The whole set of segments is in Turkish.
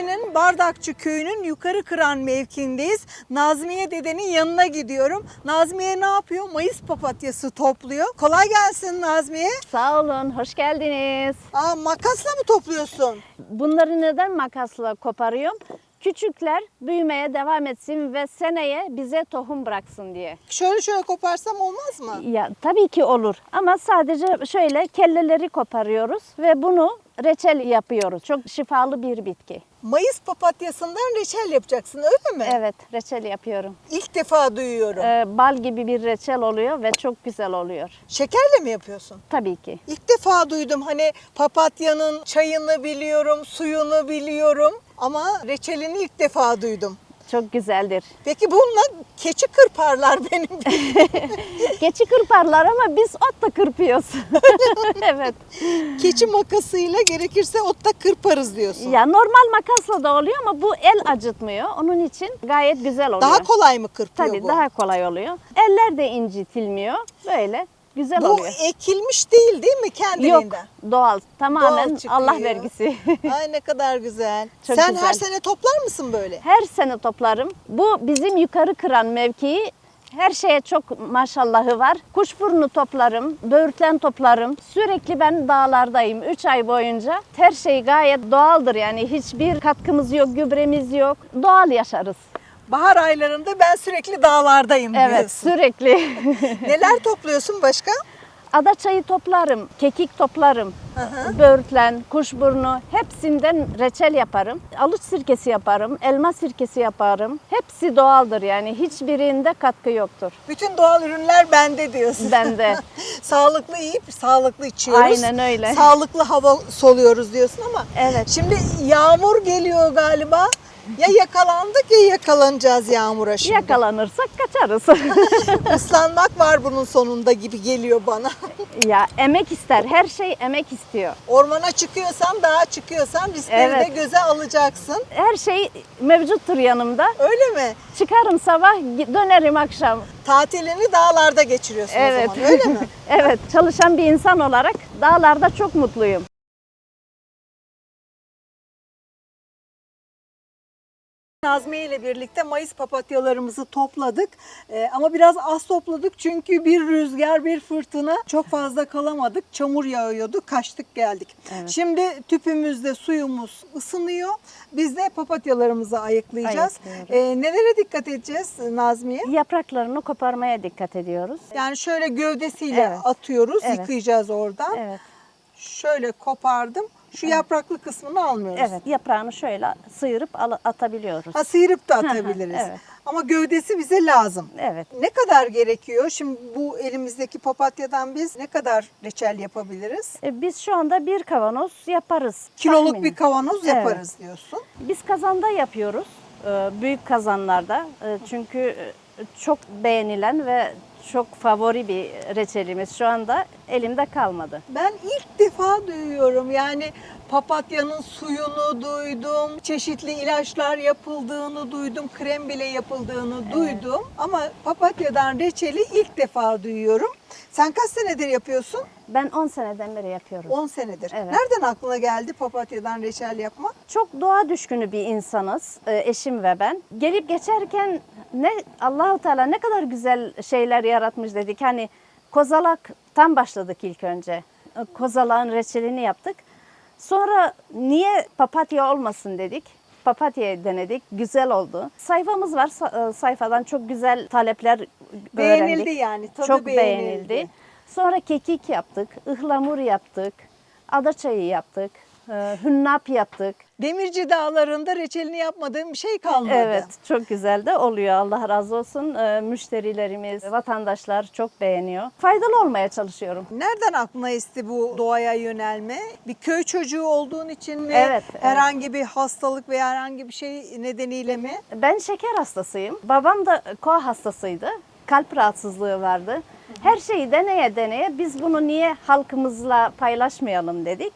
Demirci'nin Bardakçı köyünün yukarı kıran mevkiindeyiz. Nazmiye dedenin yanına gidiyorum. Nazmiye ne yapıyor? Mayıs papatyası topluyor. Kolay gelsin Nazmiye. Sağ olun, hoş geldiniz. Aa, makasla mı topluyorsun? Bunları neden makasla koparıyorum? Küçükler büyümeye devam etsin ve seneye bize tohum bıraksın diye. Şöyle şöyle koparsam olmaz mı? Ya tabii ki olur ama sadece şöyle kelleleri koparıyoruz ve bunu reçel yapıyoruz. Çok şifalı bir bitki. Mayıs papatyasından reçel yapacaksın öyle mi? Evet, reçel yapıyorum. İlk defa duyuyorum. Ee, bal gibi bir reçel oluyor ve çok güzel oluyor. Şekerle mi yapıyorsun? Tabii ki. İlk defa duydum hani papatyanın çayını biliyorum, suyunu biliyorum ama reçelini ilk defa duydum. Çok güzeldir. Peki bununla keçi kırparlar benim Geçi kırparlar ama biz ot da kırpıyoruz. evet. keçi makasıyla gerekirse otta kırparız diyorsun. Ya normal makasla da oluyor ama bu el acıtmıyor. Onun için gayet güzel oluyor. Daha kolay mı kırpıyor Tabii bu? daha kolay oluyor. Eller de incitilmiyor. Böyle güzel bu oluyor. ekilmiş değil değil mi Yok kendiliğinden? doğal. Tamamen Doğal çıkıyor. Allah vergisi. Ay ne kadar güzel. Çok Sen güzel. her sene toplar mısın böyle? Her sene toplarım. Bu bizim yukarı kıran mevkii. Her şeye çok maşallahı var. Kuşburnu toplarım, böğürtlen toplarım. Sürekli ben dağlardayım 3 ay boyunca. Her şey gayet doğaldır yani hiçbir katkımız yok, gübremiz yok. Doğal yaşarız. Bahar aylarında ben sürekli dağlardayım Evet, diyorsun. sürekli. Neler topluyorsun başka? Ada çayı toplarım, kekik toplarım, böğürtlen, kuşburnu hepsinden reçel yaparım. Alıç sirkesi yaparım, elma sirkesi yaparım. Hepsi doğaldır yani hiçbirinde katkı yoktur. Bütün doğal ürünler bende diyorsun. Bende. sağlıklı yiyip sağlıklı içiyoruz. Aynen öyle. Sağlıklı hava soluyoruz diyorsun ama Evet. şimdi yağmur geliyor galiba. Ya yakalandık ya yakalanacağız yağmura şimdi. Yakalanırsak kaçarız. Islanmak var bunun sonunda gibi geliyor bana. ya emek ister, her şey emek istiyor. Ormana çıkıyorsan, dağa çıkıyorsan riskleri de Evet. göze alacaksın. Her şey mevcuttur yanımda. Öyle mi? Çıkarım sabah, dönerim akşam. Tatilini dağlarda geçiriyorsun Evet. o zaman öyle mi? evet, çalışan bir insan olarak dağlarda çok mutluyum. Nazmiye ile birlikte Mayıs papatyalarımızı topladık. Ee, ama biraz az topladık çünkü bir rüzgar, bir fırtına çok fazla kalamadık. Çamur yağıyordu, kaçtık geldik. Evet. Şimdi tüpümüzde suyumuz ısınıyor. Biz de papatyalarımızı ayıklayacağız. Ee, nelere dikkat edeceğiz Nazmiye? Yapraklarını koparmaya dikkat ediyoruz. Yani şöyle gövdesiyle Evet. atıyoruz, Evet. yıkayacağız oradan. Evet. Şöyle kopardım. Şu yapraklı kısmını almıyoruz. Evet, yaprağını şöyle sıyırıp al- atabiliyoruz. Ha, sıyırıp da atabiliriz. evet. Ama gövdesi bize lazım. Evet. Ne kadar gerekiyor? Şimdi bu elimizdeki papatyadan biz ne kadar reçel yapabiliriz? E, Biz şu anda bir kavanoz yaparız. Kiloluk tahminen. bir kavanoz Evet. yaparız diyorsun. Biz kazanda yapıyoruz. e, Büyük kazanlarda. E, Çünkü e, çok beğenilen ve çok favori bir reçelimiz şu anda elimde kalmadı. Ben ilk defa duyuyorum. Yani papatyanın suyunu duydum. Çeşitli ilaçlar yapıldığını duydum. Krem bile yapıldığını duydum. Ama papatyadan reçeli ilk defa duyuyorum. Sen kaç senedir yapıyorsun? Ben 10 seneden beri yapıyorum. 10 senedir. Evet. Nereden aklına geldi papatyadan reçel yapmak? Çok doğa düşkünü bir insanız, e, eşim ve ben. Gelip geçerken ne Allahu Teala ne kadar güzel şeyler yaratmış dedik. Hani kozalak tam başladık ilk önce. E, Kozalağın reçelini yaptık. Sonra niye papatya olmasın dedik. Papatya denedik. Güzel oldu. Sayfamız var. E, Sayfadan çok güzel talepler Beğenildi öğrendik. yani. Tadı çok beğenildi. beğenildi. Sonra kekik yaptık, ıhlamur yaptık, ada çayı yaptık, hünnap yaptık. Demirci dağlarında reçelini yapmadığım bir şey kalmadı. Evet, çok güzel de oluyor. Allah razı olsun. E, müşterilerimiz, vatandaşlar çok beğeniyor. Faydalı olmaya çalışıyorum. Nereden aklına esti bu doğaya yönelme? Bir köy çocuğu olduğun için mi? Evet, evet. Herhangi bir hastalık veya herhangi bir şey nedeniyle mi? Ben şeker hastasıyım. Babam da koa hastasıydı. Kalp rahatsızlığı vardı. Her şeyi deneye deneye biz bunu niye halkımızla paylaşmayalım dedik.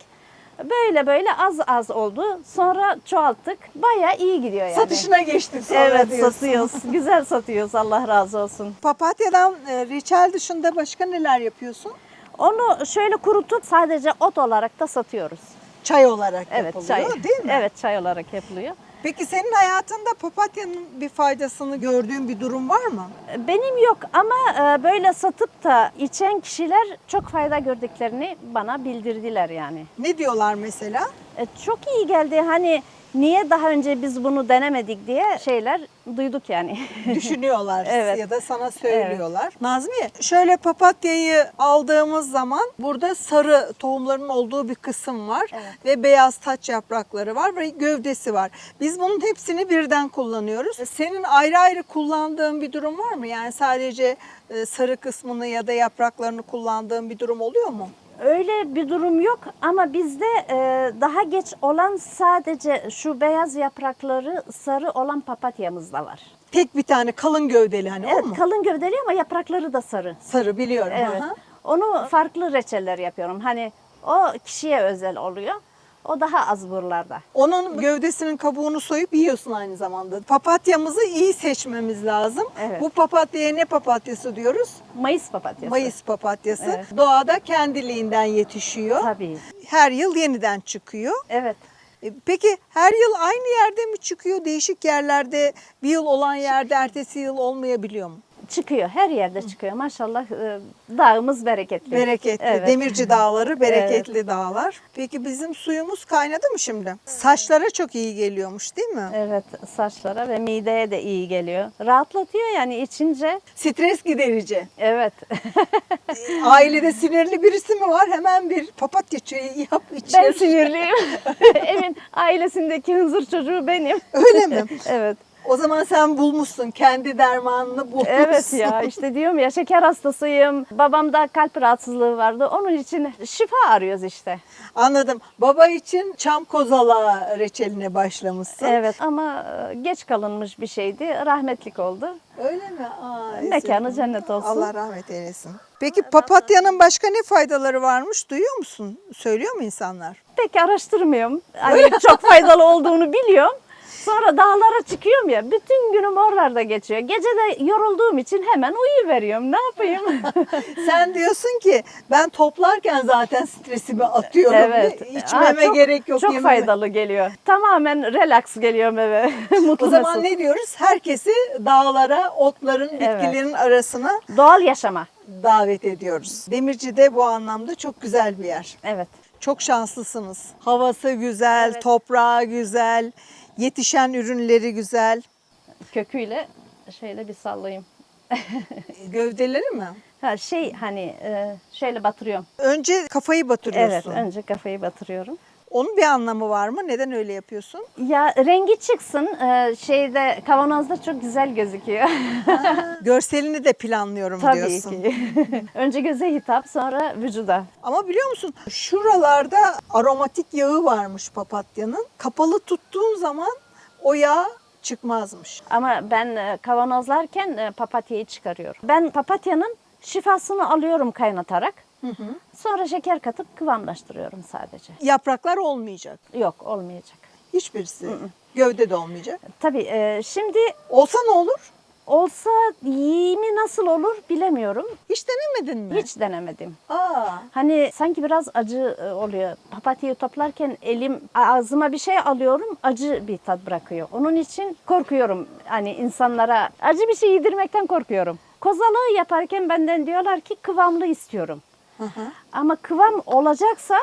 Böyle böyle az az oldu. Sonra çoğalttık. Bayağı iyi gidiyor yani. Satışına geçtik sonra Evet diyorsun. satıyoruz. Güzel satıyoruz. Allah razı olsun. Papatyadan e, reçel dışında başka neler yapıyorsun? Onu şöyle kurutup sadece ot olarak da satıyoruz. Çay olarak Evet, yapılıyor çay. değil mi? Evet, çay olarak yapılıyor. Peki senin hayatında papatyanın bir faydasını gördüğün bir durum var mı? Benim yok ama e, böyle satıp da içen kişiler çok fayda gördüklerini bana bildirdiler yani. Ne diyorlar mesela? E, Çok iyi geldi. Hani niye daha önce biz bunu denemedik diye şeyler duyduk yani. Düşünüyorlar Evet. ya da sana söylüyorlar. Nazmiye şöyle papatyayı aldığımız zaman burada sarı tohumların olduğu bir kısım var Evet. ve beyaz taç yaprakları var ve gövdesi var. Biz bunun hepsini birden kullanıyoruz. Senin ayrı ayrı kullandığın bir durum var mı? Yani sadece e, sarı kısmını ya da yapraklarını kullandığın bir durum oluyor mu? Öyle bir durum yok ama bizde e, daha geç olan sadece şu beyaz yaprakları sarı olan papatyamız da var. Tek bir tane kalın gövdeli hani Evet o mu? kalın gövdeli ama yaprakları da sarı. Sarı biliyorum. Evet. aha. Onu farklı reçeller yapıyorum. Hani o kişiye özel oluyor. O daha az buralarda. Onun gövdesinin kabuğunu soyup yiyorsun aynı zamanda. Papatyamızı iyi seçmemiz lazım. Evet. Bu papatyaya ne papatyası diyoruz? Mayıs papatyası. Mayıs papatyası. Evet. Doğada kendiliğinden yetişiyor. Tabii. Her yıl yeniden çıkıyor. Evet. E, Peki her yıl aynı yerde mi çıkıyor? Değişik yerlerde bir yıl olan yerde ertesi yıl olmayabiliyor mu? Çıkıyor. Her yerde çıkıyor. Maşallah e, dağımız bereketli. Bereketli. Evet. Demirci dağları bereketli dağlar. Peki bizim suyumuz kaynadı mı şimdi? Saçlara çok iyi geliyormuş değil mi? Evet saçlara ve mideye de iyi geliyor. Rahatlatıyor yani içince. Stres giderici. Evet. Ailede sinirli birisi mi var? Hemen bir papatya çayı yap ben içer. sinirliyim. Evin ailesindeki hınzır çocuğu benim. Öyle mi? evet. O zaman sen bulmuşsun. Kendi dermanını bulmuşsun. Evet ya işte diyorum ya şeker hastasıyım. Babamda kalp rahatsızlığı vardı. Onun için şifa arıyoruz işte. Anladım. Baba için çam kozala reçeline başlamışsın. Evet ama e, geç kalınmış bir şeydi. Rahmetlik oldu. Öyle mi? Ay, Mekanı cennet olsun. Allah rahmet eylesin. Peki papatyanın başka ne faydaları varmış? Duyuyor musun? Söylüyor mu insanlar? Pek araştırmıyorum. Hani çok faydalı olduğunu biliyorum. Sonra dağlara çıkıyorum ya, bütün günüm oralarda geçiyor. Gece de yorulduğum için hemen uyuyuveriyorum. Ne yapayım? Sen diyorsun ki ben toplarken zaten stresimi atıyorum. evet. İçmeme Aa, çok- gerek yok. Çok yememe- faydalı geliyor. Tamamen relax geliyorum eve. Mutlu O zaman mesut. ne diyoruz? Herkesi dağlara, otların, Evet. bitkilerin arasına Doğal yaşama. davet ediyoruz. Demirci'de bu anlamda çok güzel bir yer. Evet. Çok şanslısınız. Havası güzel, Evet. toprağı güzel, yetişen ürünleri güzel. Köküyle şöyle bir sallayayım. Gövdeleri mi? Ha şey hani e, şöyle batırıyorum. Önce kafayı Evet, batırıyorsun. önce kafayı batırıyorum. Onun bir anlamı var mı? Neden öyle yapıyorsun? Ya rengi çıksın. e, şeyde kavanozda çok güzel gözüküyor. Görselini de planlıyorum Tabii diyorsun. ki. önce göze hitap, sonra vücuda. Ama biliyor musun? Şuralarda aromatik yağı varmış papatyanın. Kapalı tuttuğun zaman o yağ çıkmazmış. Ama ben e, kavanozlarken e, papatyayı çıkarıyorum. Ben papatyanın şifasını alıyorum kaynatarak. Sonra şeker katıp kıvamlaştırıyorum sadece. Yapraklar olmayacak. Yok olmayacak. Hiçbirisi. Gövde de olmayacak. Tabii e, şimdi Olsa ne olur? olsa yiyimi nasıl olur bilemiyorum. Hiç denemedin mi? Hiç denemedim. Aa, Hani sanki biraz acı e, oluyor. Papatyayı toplarken elim ağzıma bir şey alıyorum acı bir tat bırakıyor. Onun için korkuyorum. Hani insanlara acı bir şey yedirmekten korkuyorum. Kozalığı yaparken benden diyorlar ki kıvamlı istiyorum. Hı hı. Ama kıvam olacaksa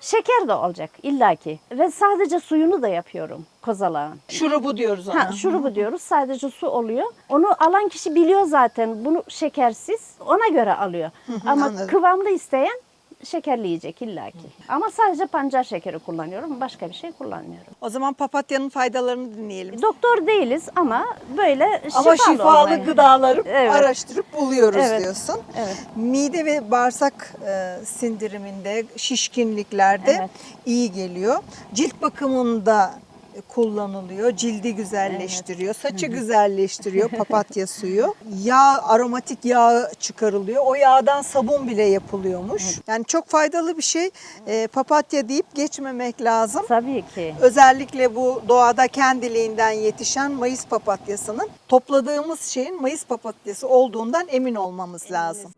şeker de olacak illaki. Ve sadece suyunu da yapıyorum kozalağın. şurubu diyoruz ona. Ha, şurubu diyoruz sadece su oluyor. Onu alan kişi biliyor zaten bunu şekersiz ona göre alıyor. Ama anladım. kıvamlı isteyen şekerli yiyecek illaki. Ama sadece pancar şekeri kullanıyorum. Başka bir şey kullanmıyorum. O zaman papatyanın faydalarını dinleyelim. Doktor değiliz ama böyle Ama şifalı, şifalı olmayı- gıdaları Evet. araştırıp buluyoruz Evet. diyorsun. Evet. Mide ve bağırsak e, sindiriminde, şişkinliklerde Evet. iyi geliyor. Cilt bakımında kullanılıyor. Cildi güzelleştiriyor, saçı güzelleştiriyor papatya suyu. Yağ, aromatik yağ çıkarılıyor. O yağdan sabun bile yapılıyormuş. Yani çok faydalı bir şey. E, papatya deyip geçmemek lazım. Tabii ki. Özellikle bu doğada kendiliğinden yetişen Mayıs papatyasının topladığımız şeyin Mayıs papatyası olduğundan emin olmamız lazım.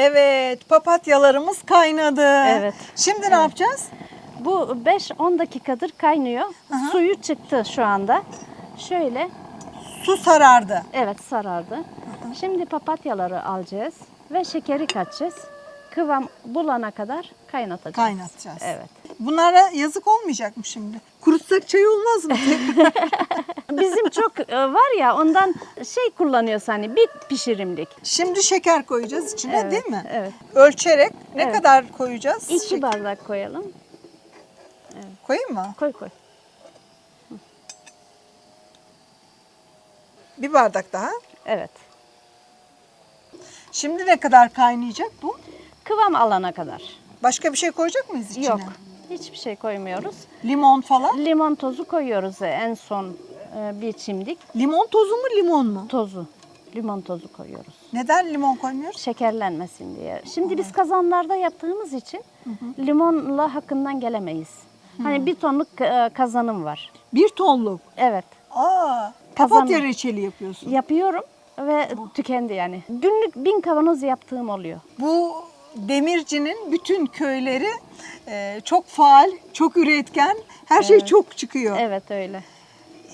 Evet, papatyalarımız kaynadı. Evet. Şimdi ne yapacağız? Bu 5-10 dakikadır kaynıyor. Suyu çıktı şu anda. Şöyle Su sarardı. evet sarardı. Şimdi papatyaları alacağız ve şekeri katacağız. Kıvam bulana kadar kaynatacağız. Kaynatacağız. Evet. Bunlara yazık olmayacak mı şimdi? Kurutsak çay olmaz mı? Bizim çok e, var ya ondan şey kullanıyoruz hani bir pişirimlik. Şimdi şeker koyacağız içine Evet, değil mi? evet. Ölçerek ne Evet. kadar koyacağız? İki Şek- bardak koyalım. Koyayım mı? Koy koy. Bir bardak daha. Evet. Şimdi ne kadar kaynayacak bu? Kıvam alana kadar. Başka bir şey koyacak mıyız içine? Yok. Hiçbir şey koymuyoruz. Limon falan. Limon tozu koyuyoruz en son e, bir çimdik Limon tozu mu limon mu? tozu. Limon tozu koyuyoruz. Neden limon koymuyoruz? Şekerlenmesin diye. Şimdi biz kazanlarda yaptığımız için limonla hakkından gelemeyiz. Hani bir tonluk e, kazanım var. Bir tonluk. Evet. Aa, papatya reçeli yapıyorsun. Yapıyorum ve tükendi yani. Günlük bin kavanoz yaptığım oluyor. Bu demircinin bütün köyleri e, çok faal, çok üretken. Her şey çok çıkıyor. Evet öyle.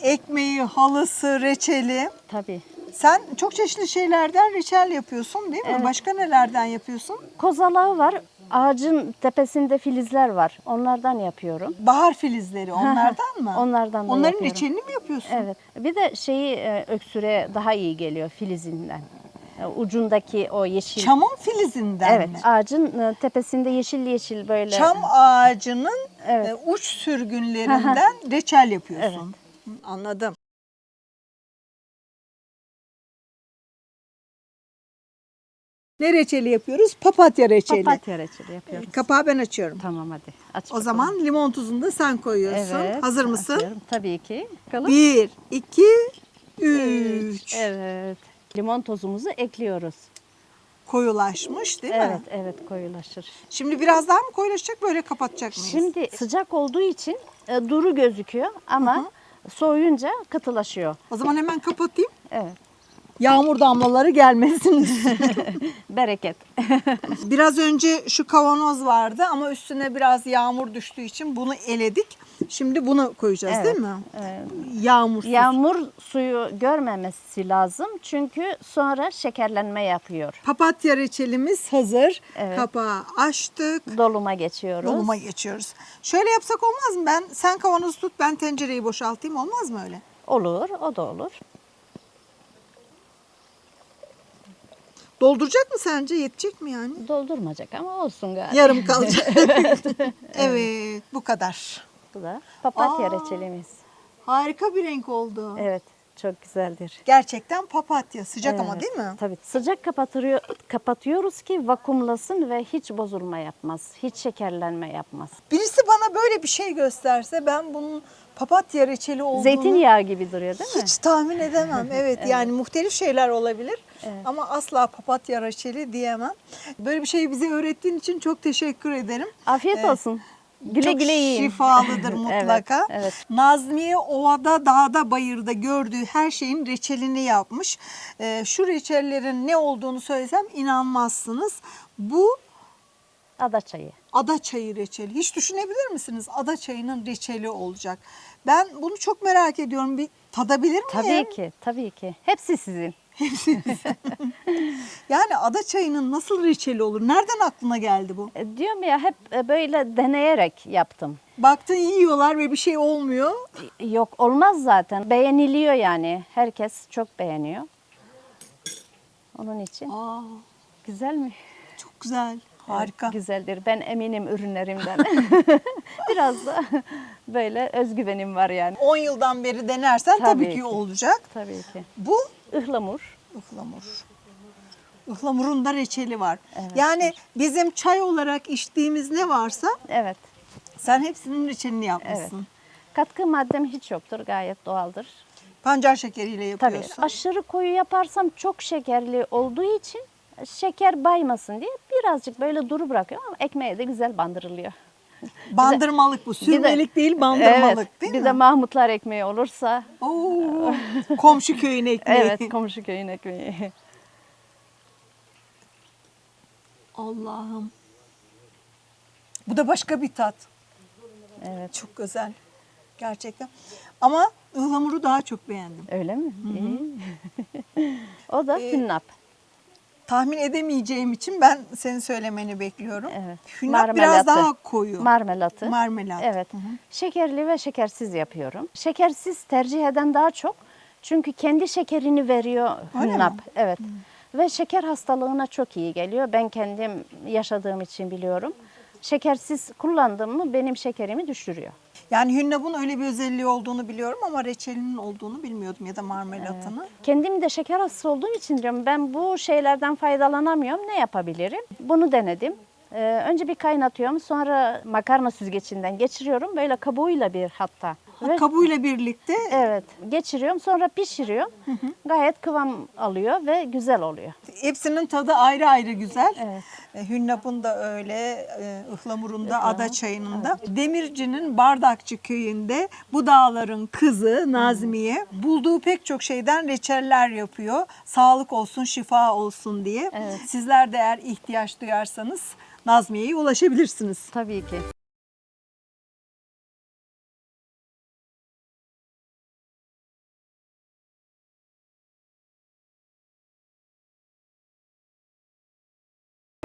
Ekmeği, halısı, reçeli. Tabii. Sen çok çeşitli şeylerden reçel yapıyorsun değil mi? Evet. Başka nelerden yapıyorsun? Kozalağı var. Ağacın tepesinde filizler var. Onlardan yapıyorum. Bahar filizleri onlardan mı? Onlardan da Onların yapıyorum. reçelini mi yapıyorsun? Evet. Bir de şeyi e, öksüre daha iyi geliyor filizinden. E, Ucundaki o yeşil. Çamın filizinden Evet. mi? Ağacın e, tepesinde yeşil yeşil böyle. Çam ağacının Evet. e, uç sürgünlerinden reçel yapıyorsun. Hı, Anladım. Ne reçeli yapıyoruz? Papatya reçeli. Papatya reçeli yapıyoruz. Kapağı ben açıyorum. Tamam hadi. Aç O bakalım. zaman limon tuzunu da sen koyuyorsun. Evet, Hazır mısın? atıyorum. Tabii ki. Bakalım. Bir, iki, üç. Evet. Limon tozumuzu ekliyoruz. Koyulaşmış değil evet, mi? evet koyulaşır. Şimdi biraz daha mı koyulaşacak böyle kapatacak mıyız? Şimdi sıcak olduğu için e, duru gözüküyor ama soğuyunca katılaşıyor. O zaman hemen kapatayım. Evet. Yağmur damlaları gelmesin. Bereket. biraz önce şu kavanoz vardı ama üstüne biraz yağmur düştüğü için bunu eledik. Şimdi bunu koyacağız Evet, değil mi? evet. Yağmur. Yağmur suyu görmemesi lazım çünkü sonra şekerlenme yapıyor. Papatya reçelimiz hazır. Evet. Kapağı açtık. Doluma geçiyoruz. Doluma geçiyoruz. Şöyle yapsak olmaz mı? Ben sen kavanozu tut, ben tencereyi boşaltayım. Olmaz mı öyle? Olur, o da olur. Dolduracak mı sence? Yetecek mi yani? Doldurmayacak ama olsun galiba. Yarım kalacak. evet, bu kadar. Bu da papatya Aa. reçelimiz. Harika bir renk oldu. Evet, çok güzeldir. Gerçekten papatya. Sıcak ama Evet, değil mi? Tabii. Sıcak kapatıyor, kapatıyoruz ki vakumlasın ve hiç bozulma yapmaz. Hiç şekerlenme yapmaz. Birisi bana böyle bir şey gösterse ben bunun papatya reçeli olduğunu Zeytinyağı gibi duruyor değil mi? hiç tahmin edemem. Evet, yani muhtelif şeyler olabilir ama asla papatya reçeli diyemem. Böyle bir şeyi bize öğrettiğin için çok teşekkür ederim. Afiyet Evet. olsun. Güle çok güle yiyin. şifalıdır mutlaka. evet, evet. Nazmiye ovada, dağda, bayırda gördüğü her şeyin reçelini yapmış. Ee, şu reçellerin ne olduğunu söylesem inanmazsınız. Bu Ada çayı. ada çayı reçeli. Hiç düşünebilir misiniz? Ada çayının reçeli olacak. Ben bunu çok merak ediyorum. Bir tadabilir miyim? Tabii ki, tabii ki. Hepsi sizin. Yani ada çayının nasıl reçeli olur? Nereden aklına geldi bu? E, Diyorum ya hep e, böyle deneyerek yaptım. Baktın yiyorlar ve bir şey olmuyor. Yok olmaz zaten. Beğeniliyor yani. Herkes çok beğeniyor. Onun için Aa, güzel mi? çok güzel. Harika. Evet, güzeldir. Ben eminim ürünlerimden. Biraz da böyle özgüvenim var yani. 10 yıldan beri denersen tabii, Tabii ki ki. olacak. Tabii ki. Bu Ihlamur. ıhlamur. Ihlamurun da reçeli var. yani bizim çay olarak içtiğimiz ne varsa Evet. sen hepsinin reçelini Evet. yapmışsın. Katkı maddem hiç yoktur. Gayet doğaldır. Pancar şekeriyle Tabii. yapıyorsun. Aşırı koyu yaparsam çok şekerli olduğu için şeker baymasın diye birazcık böyle duru bırakıyorum ama ekmeğe de güzel bandırılıyor. Bandırmalık bu. Bir de- Sürmelik değil bandırmalık evet, değil bir mi? de Mahmutlar ekmeği olursa Oo, komşu köyün ekmeği. evet komşu köyün ekmeği. Allah'ım. Bu da başka bir tat. Evet. Çok güzel. Gerçekten. Ama ıhlamuru daha çok beğendim. Öyle mi? İyi. o da Ee, hünnap. Tahmin edemeyeceğim için ben senin söylemeni bekliyorum. Evet. Hünnap biraz Marmelatı. daha koyu. Marmelatı. Marmelat. Evet. Şekerli ve şekersiz yapıyorum. Şekersiz tercih eden daha çok. Çünkü kendi şekerini veriyor Öyle hünnap. mi? Evet. Ve şeker hastalığına çok iyi geliyor. Ben kendim yaşadığım için biliyorum. Şekersiz kullandım mı benim şekerimi düşürüyor. Yani hünnapın öyle bir özelliği olduğunu biliyorum ama reçelinin olduğunu bilmiyordum ya da marmelatını. Kendim de şeker hastası olduğum için diyorum ben bu şeylerden faydalanamıyorum. Ne yapabilirim? Bunu denedim. Ee, önce bir kaynatıyorum. Sonra makarna süzgecinden geçiriyorum. Böyle kabuğuyla bir hatta. Ve- kabuğuyla birlikte Evet, geçiriyorum sonra pişiriyorum. Gayet kıvam alıyor ve güzel oluyor. hepsinin tadı ayrı ayrı güzel. Evet. E, Hünnap'ın da öyle, e, ıhlamurun da, ada çayının da. Demirci'nin Bardakçı köyünde bu dağların kızı Nazmiye bulduğu pek çok şeyden reçeller yapıyor. Sağlık olsun, şifa olsun diye. Evet. Sizler de eğer ihtiyaç duyarsanız Nazmiye'ye ulaşabilirsiniz. Tabii ki.